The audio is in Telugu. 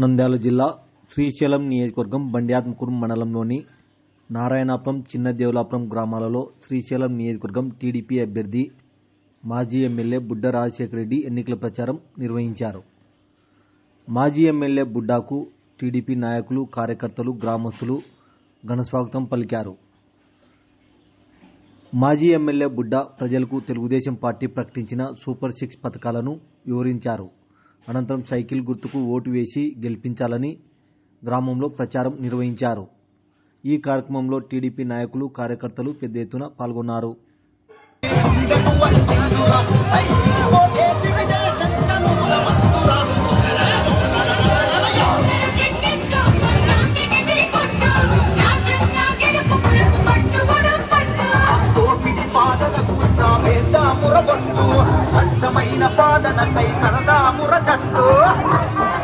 నంద్యాల జిల్లా శ్రీశైలం నియోజకవర్గం బండ్యాత్మకూరు మండలంలోని నారాయణాపురం చిన్నదేవులాపురం గ్రామాలలో శ్రీశైలం నియోజకవర్గం టీడీపీ అభ్యర్థి మాజీ ఎమ్మెల్యే బుడ్డ రాజశేఖర రెడ్డి ఎన్నికల ప్రచారం నిర్వహించారు. మాజీ ఎమ్మెల్యే బుడ్డాకు టీడీపీ నాయకులు కార్యకర్తలు గ్రామస్తులు ఘనస్వాగతం పలికారు. మాజీ ఎమ్మెల్యే బుడ్డ ప్రజలకు తెలుగుదేశం పార్టీ ప్రకటించిన సూపర్ సిక్స్ పథకాలను వివరించారు. అనంతరం సైకిల్ గుర్తుకు ఓటు వేసి గెలిపించాలని గ్రామంలో ప్రచారం నిర్వహించారు. ఈ కార్యక్రమంలో టీడీపీ నాయకులు కార్యకర్తలు పెద్ద ఎత్తున పాల్గొన్నారు. పాదనకై కడదాముర